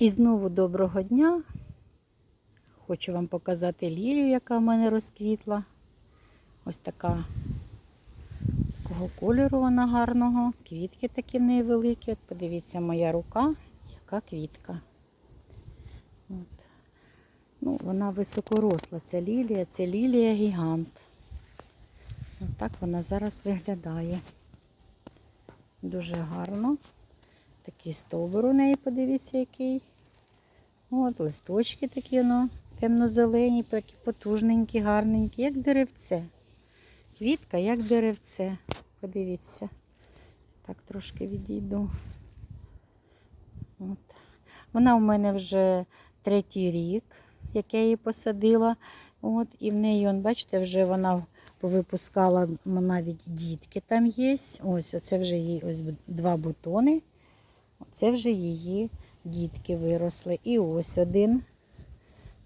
І знову доброго дня. Хочу вам показати лілію, яка в мене розквітла. Ось така такого кольору вона гарного. Квітки такі в неї великі. От подивіться, моя рука, яка квітка. От. Ну, вона високоросла, ця лілія, це лілія гігант. От так вона зараз виглядає. Дуже гарно. Такий стовбур у неї, подивіться, який. От, листочки такі, ну, темно-зелені, такі потужненькі, гарненькі, як деревце. Квітка, як деревце. Подивіться. Так, трошки відійду. От. Вона у мене вже третій рік, як я її посадила. От, і в неї, он, бачите, вже вона повипускала навіть дітки там є. Ось, оце вже їй ось два бутони. Це вже її дітки виросли. І ось один.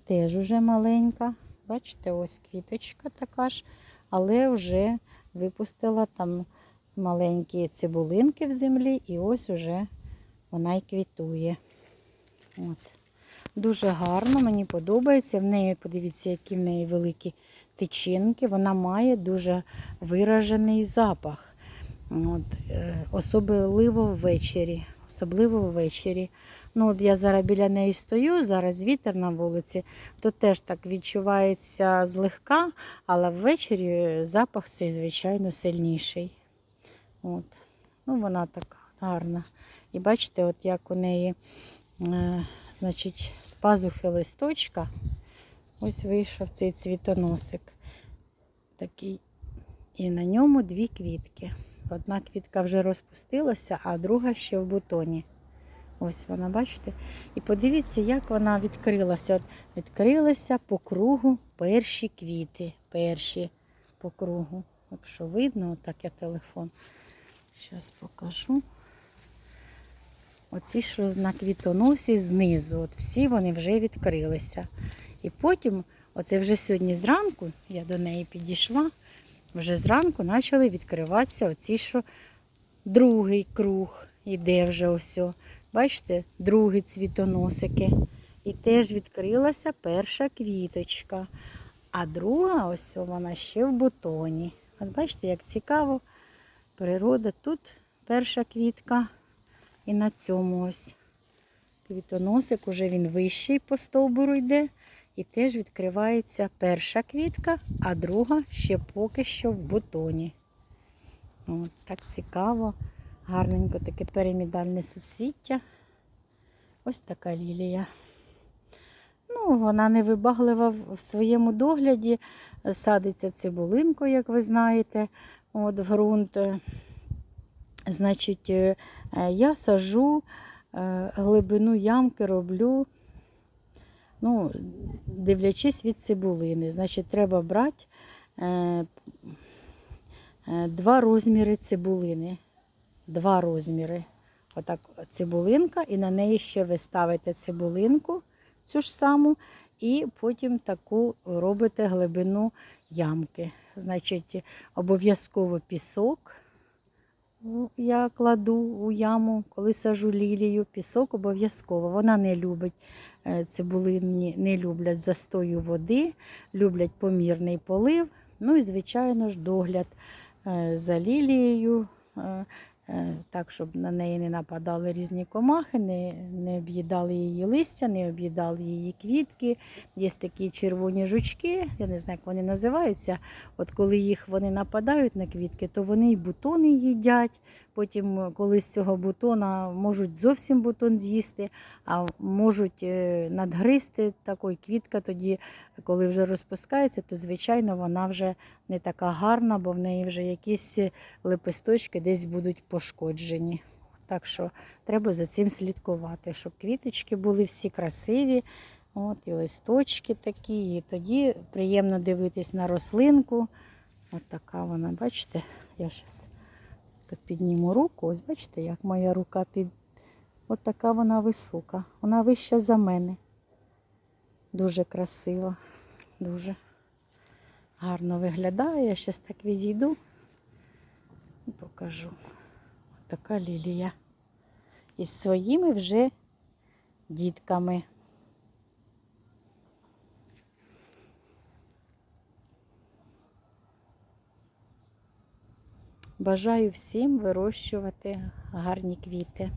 Теж уже маленька. Бачите, ось квіточка така ж, але вже випустила там маленькі цибулинки в землі, і ось уже вона й квітує. От. Дуже гарно, мені подобається. В неї, подивіться, які в неї великі тичинки. Вона має дуже виражений запах. От, е, особливо ввечері. Особливо ввечері. Ну, от я зараз біля неї стою, зараз вітер на вулиці, то теж так відчувається злегка, але ввечері запах цей, звичайно, сильніший. От. Ну, вона така гарна. І бачите, от як у неї, е, значить, з пазухи листочка, ось вийшов цей цвітоносик. Такий. І на ньому дві квітки. Одна квітка вже розпустилася, а друга ще в бутоні. Ось вона, бачите? І подивіться, як вона відкрилася. От відкрилися по кругу перші квіти. Перші по кругу. Якщо видно, отак я телефон. Зараз покажу. Оці, що на квітоносі знизу, от всі вони вже відкрилися. І потім, оце вже сьогодні зранку, я до неї підійшла, вже зранку почали відкриватися оці, що другий круг іде вже ось. Бачите, другі цвітоносики. І теж відкрилася перша квіточка. А друга, ось вона ще в бутоні. От бачите, як цікаво. Природа тут перша квітка. І на цьому ось квітоносик, уже він вищий по стовбуру йде. І теж відкривається перша квітка, а друга ще поки що в бутоні. От, так цікаво, гарненько таке перемідальне суцвіття. Ось така лілія. Ну, вона невибаглива в своєму догляді. Садиться цибулинкою, як ви знаєте, от, в ґрунт. Значить, е, я сажу е, глибину ямки роблю, ну, дивлячись від цибулини. Значить, треба брати е, е, два розміри цибулини. Два розміри. Отак цибулинка, і на неї ще ви ставите цибулинку, цю ж саму, і потім таку робите глибину ямки. Значить, обов'язково пісок. Ну, Я кладу у яму, коли сажу лілію, пісок обов'язково. Вона не любить цибулинні, цибулині, не люблять застою води, люблять помірний полив. Ну і, звичайно ж, догляд е, за лілією, е, е, так, щоб на неї не нападали різні комахи, не, не об'їдали її листя, не об'їдали її квітки. Є такі червоні жучки, я не знаю, як вони називаються. От коли їх вони нападають на квітки, то вони й бутони їдять. Потім, е, коли з цього бутона можуть зовсім бутон з'їсти, а можуть е, надгризти такої квітка тоді, коли вже розпускається, то звичайно вона вже не така гарна, бо в неї вже якісь лепесточки десь будуть пошкоджені. Так що треба за цим слідкувати, щоб квіточки були всі красиві. От, і листочки такі, і тоді приємно дивитись на рослинку. От така вона, бачите, я зараз так підніму руку. Ось бачите, як моя рука під. От така вона висока. Вона вища за мене. Дуже красиво, дуже гарно виглядає. Я зараз так відійду і покажу. Така лілія. Із своїми вже дітками. Бажаю всім вирощувати гарні квіти.